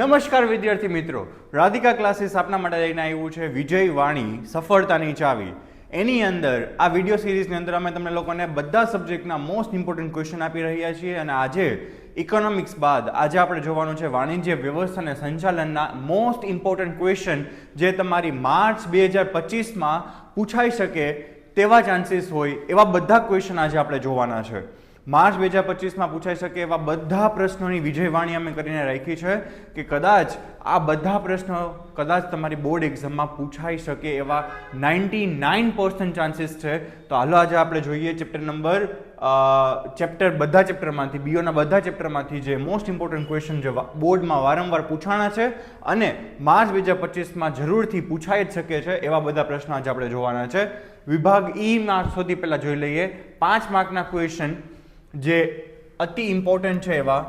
નમસ્કાર વિદ્યાર્થી મિત્રો. રાધિકા ક્લાસીસ આપના માટે લઈને આવ્યું છે વિજય વાણી, સફળતાની ચાવી. એની અંદર આ વીડિયો સિરીઝની અંદર અમે તમને લોકોને બધા સબ્જેક્ટના મોસ્ટ ઇમ્પોર્ટન્ટ ક્વેશ્ચન આપી રહ્યા છીએ અને આજે ઇકોનોમિક્સ બાદ આજે આપણે જોવાનું છે વાણિજ્ય વ્યવસ્થા અને સંચાલનના મોસ્ટ ઇમ્પોર્ટન્ટ ક્વેશ્ચન જે તમારી માર્ચ બે હજાર પચીસમાં પૂછાઈ શકે તેવા ચાન્સીસ હોય એવા બધા ક્વેશ્ચન આજે આપણે જોવાના છે. માર્ચ બે હજાર પચીસમાં પૂછાઈ શકે એવા બધા પ્રશ્નોની વિજયવાણી અમે કરીને રાખી છે કે કદાચ આ બધા પ્રશ્નો કદાચ તમારી બોર્ડ એક્ઝામમાં પૂછાઈ શકે એવા નાઇન્ટી નાઇન પર્સન્ટ ચાન્સીસ છે. તો હાલો આજે આપણે જોઈએ ચેપ્ટર નંબર ચેપ્ટર બધા ચેપ્ટરમાંથી, બીઓના બધા ચેપ્ટરમાંથી જે મોસ્ટ ઇમ્પોર્ટન્ટ ક્વેશ્ચન જે બોર્ડમાં વારંવાર પૂછાણા છે અને માર્ચ બે હજાર પચીસમાં જરૂરથી પૂછાઈ જ શકે છે એવા બધા પ્રશ્નો આજે આપણે જોવાના છે. વિભાગ ઈમાં સૌથી પહેલાં જોઈ લઈએ. પાંચ માર્કના ક્વેશ્ચન જે અતિ ઇમ્પોર્ટન્ટ છે એવા.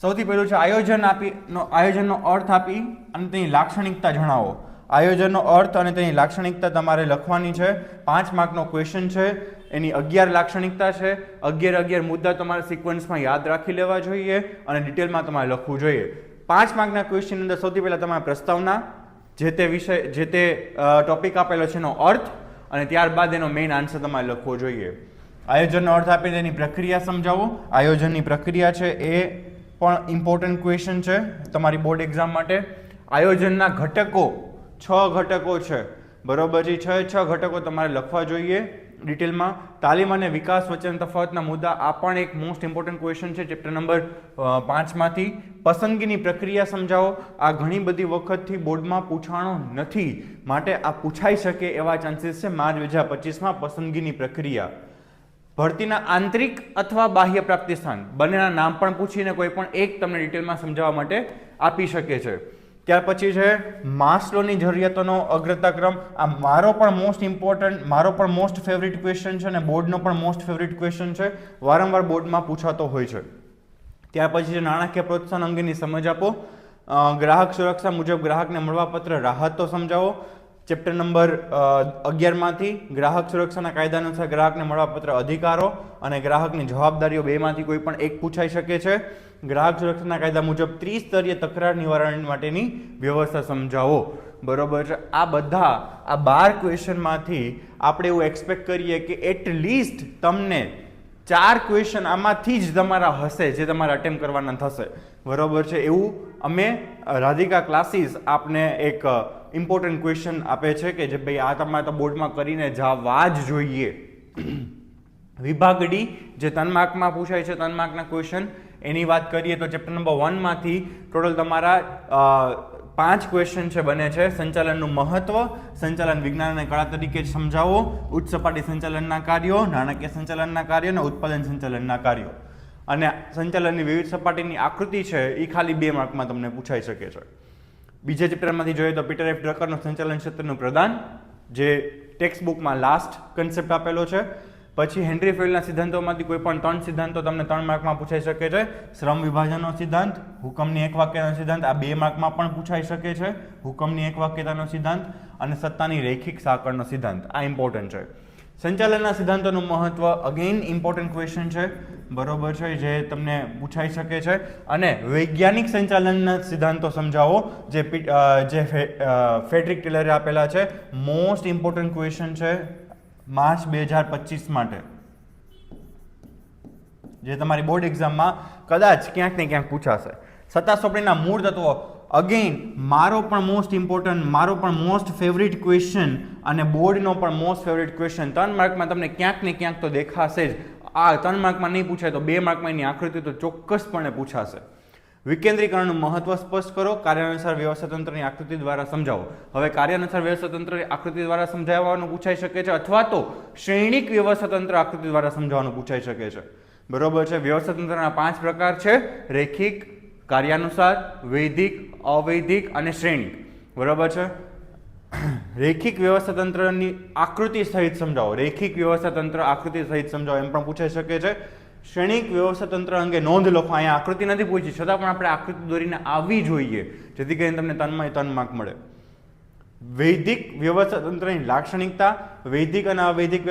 સૌથી પહેલું છે આયોજન આપી, નો, આયોજનનો અર્થ આપી અને તેની લાક્ષણિકતા જણાવો. આયોજનનો અર્થ અને તેની લાક્ષણિકતા તમારે લખવાની છે. પાંચ માર્કનો ક્વેશ્ચન છે, એની અગિયાર લાક્ષણિકતા છે. અગિયાર અગિયાર મુદ્દા તમારે સિક્વન્સમાં યાદ રાખી લેવા જોઈએ અને ડિટેલમાં તમારે લખવું જોઈએ. પાંચ માર્કના ક્વેશ્ચન અંદર સૌથી પહેલાં તમારે પ્રસ્તાવના, જે તે વિષય, જે તે ટોપિક આપેલો છે એનો અર્થ અને ત્યારબાદ એનો મેઇન આન્સર તમારે લખવો જોઈએ. આયોજનનો અર્થ આપીને એની પ્રક્રિયા સમજાવો. આયોજનની પ્રક્રિયા છે એ પણ ઇમ્પોર્ટન્ટ ક્વેશ્ચન છે તમારી બોર્ડ એક્ઝામ માટે. આયોજનના ઘટકો છ ઘટકો છે. બરોબર છે? છ છ ઘટકો તમારે લખવા જોઈએ ડિટેલમાં. તાલીમ અને વિકાસ વચ્ચેના તફાવતના મુદ્દા, આ પણ એક મોસ્ટ ઇમ્પોર્ટન્ટ ક્વેશ્ચન છે ચેપ્ટર નંબર પાંચમાંથી. પસંદગીની પ્રક્રિયા સમજાવો. આ ઘણી બધી વખતથી બોર્ડમાં પૂછાણો નથી. માટે આ પૂછાઈ શકે એવા ચાન્સીસ છે. માર્ચ બે હજાર પચીસમાં પસંદગીની પ્રક્રિયા. ભરતીના આંતરિક અથવા બાહ્ય પ્રાપ્તિ સ્થાન બંનેના નામ પણ પૂછીને કોઈ પણ એક તમને ડિટેલમાં સમજાવવા માટે આપી શકે છે. ત્યાર પછી છે, માસ્લોની જરૂરિયાતોનો અગ્રતા ક્રમ આ મારો પણ મોસ્ટ ઇમ્પોર્ટન્ટ મારો પણ મોસ્ટ ફેવરિટ ક્વેશ્ચન છે અને બોર્ડનો પણ મોસ્ટ ફેવરિટ ક્વેશ્ચન છે. વારંવાર બોર્ડમાં પૂછાતો હોય છે. ત્યાર પછી છે, નાણાકીય પ્રોત્સાહન અંગેની સમજ આપો. ગ્રાહક સુરક્ષા મુજબ ગ્રાહકને મળવાપત્ર રાહતો સમજાવો. ચેપ્ટર નંબર અગિયારમાંથી ગ્રાહક સુરક્ષાના કાયદા અનુસાર ગ્રાહકને મળવાપત્ર અધિકારો અને ગ્રાહકની જવાબદારીઓ બેમાંથી કોઈ પણ એક પૂછાઈ શકે છે. ગ્રાહક સુરક્ષાના કાયદા મુજબ ત્રિસ્તરીય તકરાર નિવારણ માટેની વ્યવસ્થા સમજાવો. બરોબર? છે આ બધા, આ બાર ક્વેશ્ચનમાંથી આપણે એવું એક્સપેક્ટ કરીએ કે એટલીસ્ટ તમને ચાર ક્વેશ્ચન આમાંથી જ તમારા હશે, જે તમારે અટેમ્પ કરવાના થશે. બરોબર છે. એવું અમે રાધિકા ક્લાસીસ આપને એક ઇમ્પોર્ટન્ટ ક્વેશ્ચન આપે છે કે જે ભાઈ આ તમારે તો બોર્ડમાં કરીને જવા જ જોઈએ. વિભાગ ડી જે ત્રણ પૂછાય છે ત્રણ ક્વેશ્ચન એની વાત કરીએ તો ચેપ્ટર નંબર વનમાંથી ટોટલ તમારા પાંચ ક્વેશ્ચન છે બને છે. સંચાલનનું મહત્વ, સંચાલન વિજ્ઞાન અને કળા તરીકે સમજાવો, ઉચ્ચ સપાટી સંચાલનના કાર્યો, નાણાકીય સંચાલનના કાર્યો અને ઉત્પાદન સંચાલનના કાર્યો. અને સંચાલનની વિવિધ સપાટીની આકૃતિ છે એ ખાલી બે માર્કમાં તમને પૂછાઈ શકે છે. બીજા ચેપ્ટરમાંથી જોઈએ તો પીટર એફ ડ્રકરનું સંચાલન ક્ષેત્રનું પ્રદાન, જે ટેક્સ્ટ બુકમાં લાસ્ટ કન્સેપ્ટ આપેલો છે. પછી હેનરી ફિલ્ડના સિદ્ધાંતોમાંથી કોઈ પણ ત્રણ સિદ્ધાંતો તમને ત્રણ માર્કમાં પૂછાઈ શકે છે. શ્રમ વિભાજનનો સિદ્ધાંત, હુકમની એક વાક્યનો સિદ્ધાંત, આ બે માર્કમાં પણ પૂછાઈ શકે છે. હુકમની એક વાક્યતાનો સિદ્ધાંત અને સત્તાની રૈખિક સાંકળનો સિદ્ધાંત, આ ઇમ્પોર્ટન્ટ છે. સંચાલનના સિદ્ધાંતોનું મહત્વ અગેન ઇમ્પોર્ટન્ટ ક્વેશ્ચન છે. બરોબર છે, જે તમને પૂછાઈ શકે છે. અને વૈજ્ઞાનિક સંચાલનના સિદ્ધાંતો સમજાવો, જે જે ફેડરિક ટેલરે આપેલા છે. મોસ્ટ ઇમ્પોર્ટન્ટ ક્વેશ્ચન છે, માર્ચ બે હજાર પચીસ માટે. જે તમારી બોર્ડ એક્ઝામમાં કદાચ ક્યાંક ને ક્યાંક પૂછાશે. સત્તા સોંપણીના મૂળ તત્વો અગેન મારો પણ મોસ્ટ ઇમ્પોર્ટન્ટ મારો પણ મોસ્ટ ફેવરિટ ક્વેશ્ચન અને બોર્ડનો પણ મોસ્ટ ફેવરિટ ક્વેશ્ચન ત્રણ માર્કમાં તમને ક્યાંક ને ક્યાંક તો દેખાશે જ. આ ત્રણ માર્કમાં નહીં પૂછાય તો બે માર્કમાં એની આકૃતિ તો ચોક્કસપણે પૂછાશે. વિકેન્દ્રીકરણનું મહત્વ સ્પષ્ટ કરો, કાર્યાનુસાર વ્યવસ્થાતંત્રની આકૃતિ દ્વારા સમજાવો. હવે કાર્યાનુસાર વ્યવસ્થાતંત્રની આકૃતિ દ્વારા સમજાવવાનું પૂછાઈ શકે છે અથવા તો શ્રેણિક વ્યવસ્થાતંત્ર આકૃતિ દ્વારા સમજાવવાનું પૂછાઈ શકે છે. બરોબર છે? વ્યવસ્થાતંત્રના પાંચ પ્રકાર છે. રેખિક કાર્યાનુસાર વૈદિક અવૈધિક અને શ્રેણિક. બરાબર છે? રેખિક વ્યવસ્થા તંત્રની આકૃતિ સહિત સમજાવો. રેખિક વ્યવસ્થા તંત્ર આકૃતિ સહિત સમજાવો. એમ પણ પૂછાઈ શકે છે. શ્રેણિક વ્યવસ્થાતંત્ર અંગે નોંધ લખો. અહીંયા આકૃતિ નથી પૂછી. છતાં પણ આપણે આકૃતિ દોરીને આવવી જોઈએ. જેથી કરીને તમને તનમાં તન માર્ક મળે. વૈદિક વ્યવસ્થા તંત્રની લાક્ષણિકતા વૈદિક અને અવૈદિક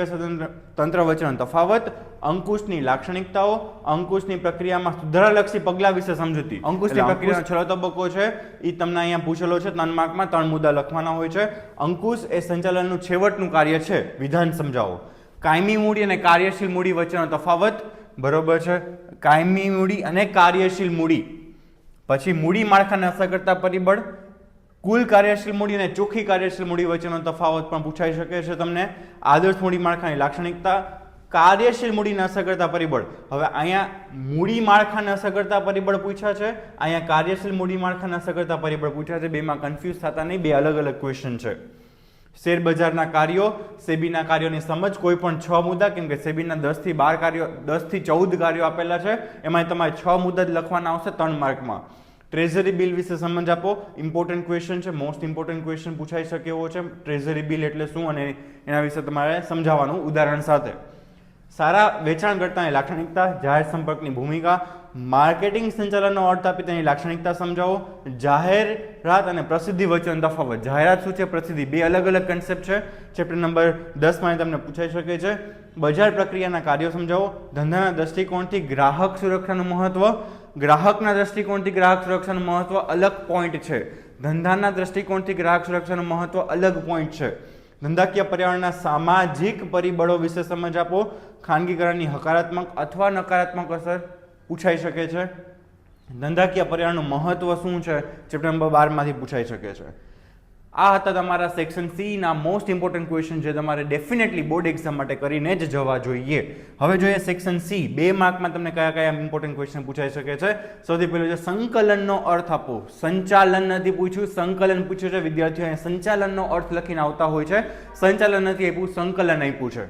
તંત્ર વચ્ચેનો તફાવત અંકુશની લાક્ષણિકતાઓ અંકુશની પ્રક્રિયામાં સુધારાલક્ષી પગલાં વિશે સમજૂતી. અંકુશની પ્રક્રિયાનો છેલ્લો તબક્કો છે એ તમને અહીંયા પૂછેલો છે ત્રણ માર્કમાં ત્રણ મુદ્દા લખવાના હોય છે. અંકુશ એ સંચાલનનું છેવટનું કાર્ય છે વિધાન સમજાવો. કાયમી મૂડી અને કાર્યશીલ મૂડી વચ્ચેનો તફાવત બરોબર છે? કાયમી મૂડી અને કાર્યશીલ મૂડી. પછી મૂડી માળખાને અસર કરતા પરિબળ કુલ કાર્યશીલ મૂડી અને ચોખ્ખી કાર્યશીલ મૂડી વચ્ચેનો તફાવત પણ પૂછાઈ શકે છે તમને. આદર્શ મૂડી માળખાની લાક્ષણિકતા, કાર્યશીલ મૂડીને અસર કરતા પરિબળ. હવે અહીંયા મૂડી માળખાને અસર કરતા પરિબળ પૂછ્યા છે. અહીંયા કાર્યશીલ મૂડી માળખાને અસગરતા પરિબળ પૂછ્યા છે. બેમાં કન્ફ્યુઝ થતા નહીં, બે અલગ અલગ ક્વેશ્ચન છે. શેર બજારના કાર્યો, સેબીના કાર્યોની સમજ કોઈ પણ છ મુદ્દા, કેમ કે સેબીના દસથી બાર કાર્યો, દસથી ચૌદ કાર્યો આપેલા છે. એમાં તમારે છ મુદ્દા જ લખવાના આવશે ત્રણ માર્કમાં. ટ્રેઝરી બિલ વિશે સમજ આપો. ઇમ્પોર્ટન્ટ ક્વેશ્ચન છે મોસ્ટ ઇમ્પોર્ટન્ટ ક્વેશ્ચન પૂછાઈ શકે એવો છે. ટ્રેઝરી બિલ એટલે શું અને એના વિશે તમારે સમજાવવાનું ઉદાહરણ સાથે. સારા વેચાણકર્તાની લાક્ષણિકતા, જાહેર સંપર્કની ભૂમિકા, માર્કેટિંગ સંચાલનનો અર્થ આપી તેની લાક્ષણિકતા સમજાવો. જાહેરાત અને પ્રસિદ્ધિ વચ્ચેનો તફાવત. જાહેરાત શું છે? પ્રસિદ્ધિ. બે અલગ અલગ કન્સેપ્ટ છે. ચેપ્ટર નંબર દસમાં તમને પૂછાઈ શકે છે. બજાર પ્રક્રિયાના કાર્યો સમજાવો. ધંધાના દ્રષ્ટિકોણથી ગ્રાહક સુરક્ષાનું મહત્વ. ગ્રાહકના દ્રષ્ટિકોણથી ગ્રાહક સુરક્ષાનું મહત્વ અલગ પોઈન્ટ છે. ધંધાના દ્રષ્ટિકોણથી ગ્રાહક સુરક્ષાનું મહત્વ અલગ પોઈન્ટ છે. ધંધાકીય પર્યાવરણના સામાજિક પરિબળો વિશે સમજ આપો. ખાનગીકરણની હકારાત્મક અથવા નકારાત્મક અસર પૂછાઈ શકે છે. ધંધાકીય પર્યાવરણનું મહત્વ શું છે? ચેપ્ટર નંબર બારમાંથી પૂછાઈ શકે છે. આ હતા તમારા સેક્શન સી ના મોસ્ટ ઇમ્પોર્ટન્ટ ક્વેશ્ચન જે તમારે ડેફિનેટલી બોર્ડ એક્ઝામ માટે કરીને જ જવા જોઈએ. હવે જોઈએ સેક્શન સી બે માર્કમાં તમને કયા કયા ઇમ્પોર્ટન્ટ ક્વેશ્ચન પૂછાઈ શકે છે? સૌથી પહેલું છે સંકલનનો અર્થ આપો. સંચાલન નથી પૂછ્યું, સંકલન પૂછ્યું છે. વિદ્યાર્થીઓને સંચાલનનો અર્થ લખીને આવતા હોય છે. સંચાલન નથી આપ્યું, સંકલન આપ્યું છે.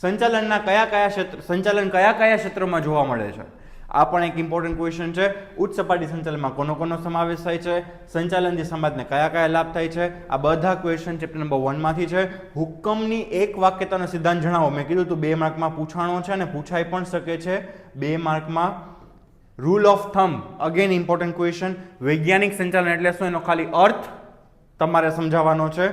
સંચાલનના કયા કયા ક્ષેત્ર, સંચાલન કયા કયા ક્ષેત્રમાં જોવા મળે છે? આ પણ એક ઇમ્પોર્ટન્ટ ક્વેશ્ચન છે. ઉચ્ચ સપાટી સંચાલનમાં કોનો કોનો સમાવેશ થાય છે? સંચાલનથી સમાજને કયા કયા લાભ થાય છે? આ બધા ક્વેશ્ચન ચેપ્ટર નંબર વનમાંથી છે. હુકમની એક વાક્યતાનો સિદ્ધાંત જણાવો. મેં કીધું તું બે માર્કમાં પૂછાણો છે અને પૂછાઈ પણ શકે છે. બે માર્કમાં rule of thumb again important question વૈજ્ઞાનિક સંચાલન એટલે શું? એનો ખાલી અર્થ તમારે સમજાવવાનો છે.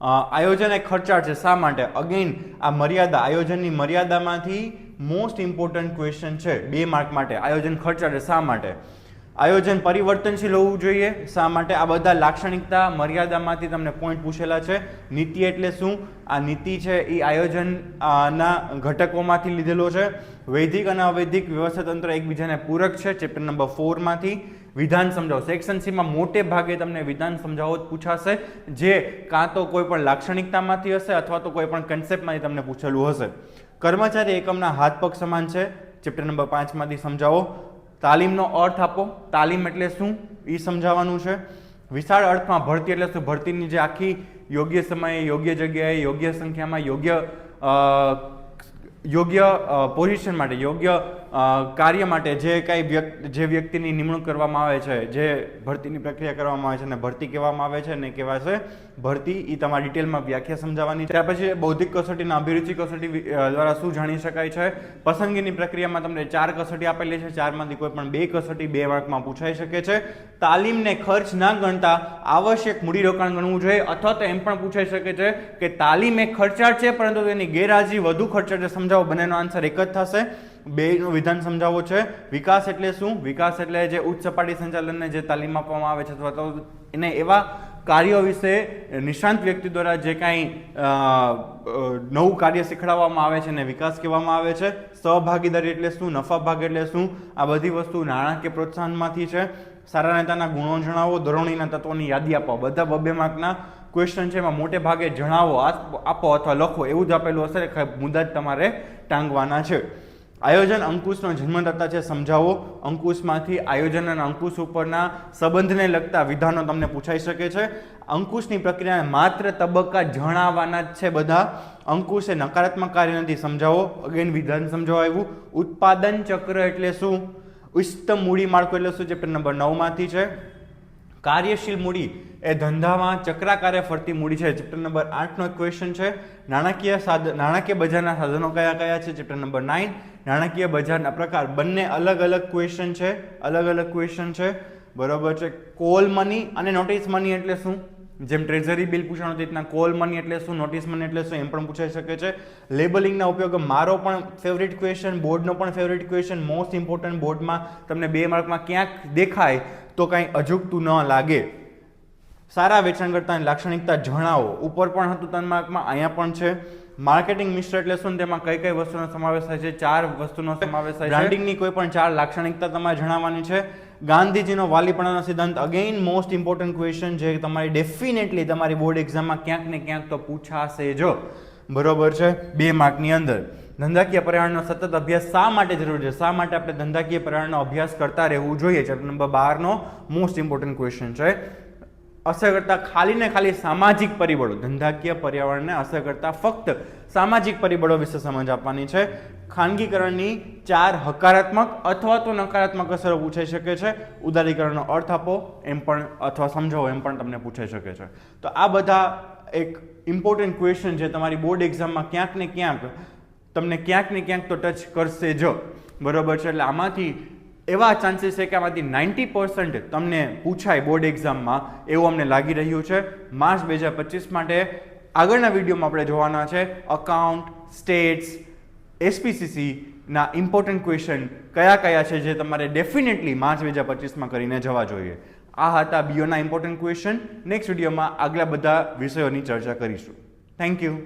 આયોજન એ ખર્ચાળ છે. શા માટે? અગેન આ મર્યાદા, આયોજનની મર્યાદામાંથી મોસ્ટ ઇમ્પોર્ટન્ટ ક્વેશ્ચન છે, બે માર્ક માટે. આયોજન ખર્ચ છે શા માટે? આયોજન પરિવર્તનશીલ હોવું જોઈએ. શા માટે? આ બધા લાક્ષણિકતા મર્યાદામાંથી તમને પોઈન્ટ પૂછેલા છે. નીતિ એટલે શું? આ નીતિ છે એ આયોજનના ઘટકોમાંથી લીધેલો છે. વૈદિક અને અવૈધિક વ્યવસ્થા તંત્ર એકબીજાને પૂરક છે. ચેપ્ટર નંબર ફોરમાંથી વિધાન સમજાવો. સેક્શન સીમાં મોટે ભાગે તમને વિધાન સમજાવો પૂછાશે, જે કાં તો કોઈ પણ લાક્ષણિકતામાંથી હશે અથવા તો કોઈ પણ કન્સેપ્ટમાંથી તમને પૂછેલું હશે. કર્મચારી એકમના હાથ પગ સમાન છે. ચેપ્ટર નંબર પાંચમાંથી સમજાવો. તાલીમનો અર્થ આપો. તાલીમ એટલે શું? એ સમજાવવાનું છે. વિશાળ અર્થમાં ભરતી એટલે શું? ભરતીની જે આખી યોગ્ય સમયે, યોગ્ય જગ્યાએ, યોગ્ય સંખ્યામાં, યોગ્ય યોગ્ય પોઝિશન માટે, યોગ્ય કાર્ય માટે જે કાંઈ વ્યક્તિ જે વ્યક્તિની નિમણૂક કરવામાં આવે છે, જે ભરતીની પ્રક્રિયા કરવામાં આવે છે અને ભરતી કહેવામાં આવે છે ને કહેવાશે ભરતી એ તમારે ડિટેલમાં વ્યાખ્યા સમજાવવાની ત્યાર પછી બૌદ્ધિક કસોટીના અભિરુચિ કસોટી દ્વારા શું જાણી શકાય છે? પસંદગીની પ્રક્રિયામાં તમને ચાર કસોટી આપેલી છે, ચારમાંથી કોઈ પણ બે કસોટી બે માર્કમાં પૂછાઈ શકે છે. તાલીમને ખર્ચ ના ગણતા આવશ્યક મૂડીરોકાણ ગણવું જોઈએ, અથવા તો એમ પણ પૂછાઈ શકે છે કે તાલીમ એ ખર્ચાળ છે, પરંતુ તેની ગેરહાજરી વધુ ખર્ચાળ છે. સમજાવો? બંનેનો આન્સર એક જ થશે. બેનું વિધાન સમજાવવો છે. વિકાસ એટલે શું? વિકાસ એટલે જે ઉચ્ચ સપાટી સંચાલનને જે તાલીમ આપવામાં આવે છે અથવા તો એને એવા કાર્યો વિશે નિષ્ણાંત વ્યક્તિ દ્વારા જે કાંઈ નવું કાર્ય શીખડાવવામાં આવે છે એને વિકાસ કહેવામાં આવે છે. સહભાગીદારી એટલે શું? નફા ભાગ એટલે શું? આ બધી વસ્તુ નાણાકીય પ્રોત્સાહનમાંથી છે. સારા નેતાના ગુણો જણાવો, ધોરણીના તત્વોની યાદી આપો. બધા બબ્બે માર્કના ક્વેશ્ચન છે, એમાં મોટે ભાગે જણાવો, આપો અથવા લખો, એવું જ આપેલું હશે મુદ્દા જ તમારે ટાંગવાના છે. આયોજન અંકુશનો જન્મદાતા છે, સમજાવો. અંકુશમાંથી આયોજન અને અંકુશ ઉપરના સંબંધને લગતા વિધાનો તમને પૂછાઈ શકે છે. અંકુશની પ્રક્રિયાને માત્ર તબક્કા જણાવવાના જ છે બધા. અંકુશ એ નકારાત્મક કાર્ય નથી, સમજાવો. અગેન વિધાન સમજાવો આવ્યું. ઉત્પાદન ચક્ર એટલે શું? ઉચ્ચતમ મૂડી માળખું એટલે શું? ચેપ્ટર નંબર નવમાંથી છે. કાર્યશીલ મૂડી એ ધંધામાં ચક્રાકારે ફરતી મૂડી છે. ચેપ્ટર નંબર આઠનો ક્વેશ્ચન છે, નાણાકીય સાધ, નાણાકીય બજારના સાધનો કયા કયા છે? ચેપ્ટર નંબર નાઇન નાણાકીય બજારના પ્રકાર. બંને અલગ અલગ ક્વેશ્ચન છે, અલગ અલગ ક્વેશ્ચન છે. બરોબર છે કોલ મની અને નોટિસ મની એટલે શું? જેમ ટ્રેઝરી બિલ પૂછાણું હતું રીતના કોલ મની એટલે શું નોટિસ મની એટલે શું, એમ પણ પૂછાઈ શકે છે. લેબલિંગના ઉપયોગ મારો પણ ફેવરિટ ક્વેશ્ચન બોર્ડનો પણ ફેવરિટ ક્વેશ્ચન મોસ્ટ ઇમ્પોર્ટન્ટ બોર્ડમાં તમને બે માર્કમાં ક્યાંક દેખાય તો કાંઈ અજુગતું ન લાગે. સારા વેચાણકર્તાની લાક્ષણિકતા જણાવો. ઉપર પણ હતું ત્રણ માર્કમાં અહીંયા પણ છે. માર્કેટિંગ મિસ્ટર એટલે શું તેમાં કઈ કઈ વસ્તુનો સમાવેશ થાય છે? ચાર વસ્તુનો સમાવેશ થાય છે. બ્રાન્ડિંગની કોઈ પણ ચાર લાક્ષણિકતા તમારે જણાવવાની છે. ગાંધીજીનો વાલીપણાનો સિદ્ધાંત અગેઇન મોસ્ટ ઇમ્પોર્ટન્ટ ક્વેશ્ચન જે તમારી ડેફિનેટલી તમારી બોર્ડ એક્ઝામમાં ક્યાંક ને ક્યાંક તો પૂછાશે જો. બરોબર છે? બે માર્કની અંદર. ધંધાકીય પર્યાવરણનો સતત અભ્યાસ શા માટે જરૂરી છે? શા માટે આપણે ધંધાકીય પર્યાવરણનો અભ્યાસ કરતા રહેવું જોઈએ? ચેપ્ટર નંબર બારનો મોસ્ટ ઇમ્પોર્ટન્ટ ક્વેશ્ચન છે. અસર કરતા ખાલી ને ખાલી સામાજિક પરિબળો, ધંધાકીય પર્યાવરણને અસર કરતા ફક્ત સામાજિક પરિબળો વિશે સમજ આપવાની છે. ખાનગીકરણની ચાર હકારાત્મક અથવા તો નકારાત્મક અસરો પૂછાઈ શકે છે. ઉદારીકરણનો અર્થ આપો, એમ પણ, અથવા સમજાવો, એમ પણ તમને પૂછાઈ શકે છે. તો આ બધા એક ઇમ્પોર્ટન્ટ ક્વેશ્ચન છે. તમારી બોર્ડ એક્ઝામમાં ક્યાંક ને ક્યાંક, તમને ક્યાંક ને ક્યાંક તો ટચ કરશે જ. બરોબર છે? એટલે આમાંથી એવા ચાન્સીસ છે કે આમાંથી નાઇન્ટી પર્સન્ટ તમને પૂછાય બોર્ડ એક્ઝામમાં એવું અમને લાગી રહ્યું છે. માર્ચ બે હજાર પચીસ માટે આગળના વિડીયોમાં આપણે જોવાના છે અકાઉન્ટ સ્ટેટ્સ એસપીસીસી ના ઇમ્પોર્ટન્ટ ક્વેશ્ચન કયા કયા છે જે તમારે ડેફિનેટલી માર્ચ બે હજાર પચીસમાં કરીને જવા જોઈએ. આ હતા બીઓના ઇમ્પોર્ટન્ટ ક્વેશ્ચન નેક્સ્ટ વિડીયોમાં આગલા બધા વિષયોની ચર્ચા કરીશું. Thank you